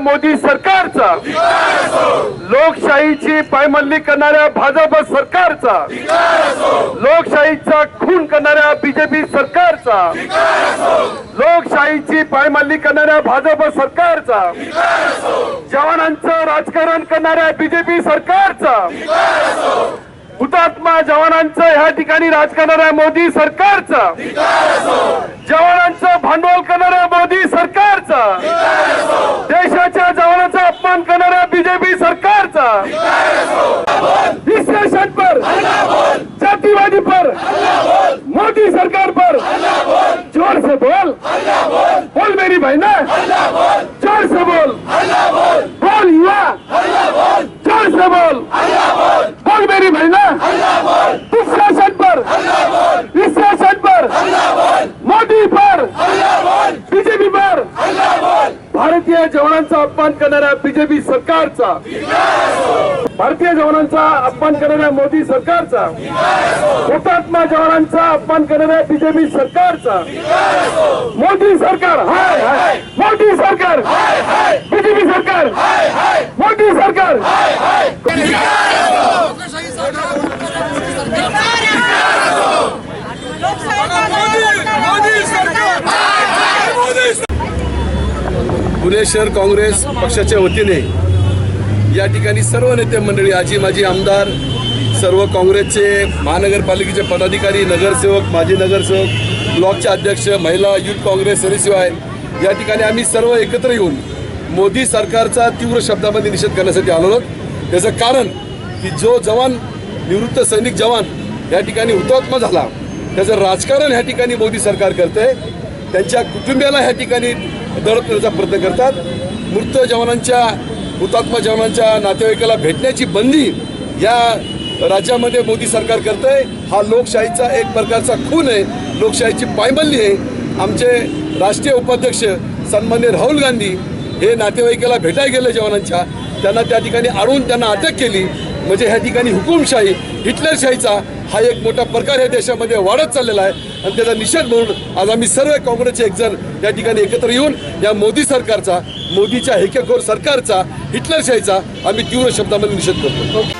मोदी सरकारचा. लोकशाहीची पायमल्ली करणाऱ्या भाजप सरकारचा. लोकशाहीचा खून करणाऱ्या बीजेपी सरकारचा. लोकशाहीची पायमल्ली करणाऱ्या भाजप सरकारचा. जवानांचं राजकारण करणाऱ्या बीजेपी सरकारचा. हुतात्मा जवानांचं ह्या ठिकाणी राज करणाऱ्या मोदी सरकारचा. जवानांचं भांडवल करणाऱ्या मोदी सरकारचा देशाच्या जवानाचा अपमान करणाऱ्या बीजेपी सरकारचा. विश्लेषण पर. जातीवादी पर. मोदी सरकार पर. जोर से बोल. बोल मेरी बहना. जोर से बोल बोल युवा जोर से बोल बोल मेरी बहना विश्लेषण पर विश्लेषण पर मोदी पर बीजेपी पर भारतीय जवानांचा अपमान करणाऱ्या बीजेपी सरकारचा. भारतीय जवानांचा अपमान करणाऱ्या मोदी सरकारचा. हुतात्मा जवानांचा अपमान करणाऱ्या बीजेपी सरकारचा. मोदी सरकार हाय हाय. मोदी सरकार हाय हाय. पुणे शहर काँग्रेस पक्षाच्या वतीने या ठिकाणी सर्व नेते मंडळी आजी माजी आमदार सर्व काँग्रेसचे महानगरपालिकेचे पदाधिकारी नगरसेवक माजी नगरसेवक ब्लॉकचे अध्यक्ष महिला युथ काँग्रेस सरिशिवाय या ठिकाणी आम्ही सर्व एकत्र येऊन मोदी सरकारचा तीव्र शब्दामध्ये निषेध करण्यासाठी आलो आहोत. त्याचं कारण की जो जवान निवृत्त सैनिक जवान या ठिकाणी हुतात्मा झाला त्याचं राजकारण ह्या ठिकाणी मोदी सरकार करते त्यांच्या कुटुंबियाला ह्या ठिकाणी दडपण्याचा प्रयत्न करतात. मृत जवानांच्या हुतात्मा जवानांच्या नातेवाईकाला भेटण्याची बंदी या राज्यामध्ये मोदी सरकार करतंय. हा लोकशाहीचा एक प्रकारचा खून आहे. लोकशाहीची पायमल्ली आहे. आमचे राष्ट्रीय उपाध्यक्ष सन्मान्य राहुल गांधी हे नातेवाईकाला भेटायला गेले जवानांच्या. त्यांना त्या ठिकाणी अडवून त्यांना अटक केली. म्हणजे ह्या ठिकाणी हुकुमशाही हिटलरशाहीचा हा एक मोठा प्रकार या देशामध्ये वाढत चाललेला आहे. आणि त्याचा निषेध म्हणून आज आम्ही सर्व काँग्रेसचे एकजण या ठिकाणी एकत्र येऊन या मोदी सरकारचा मोदीच्या हेकेखोर सरकारचा हिटलरशाहीचा आम्ही तीव्र शब्दामध्ये निषेध करतो.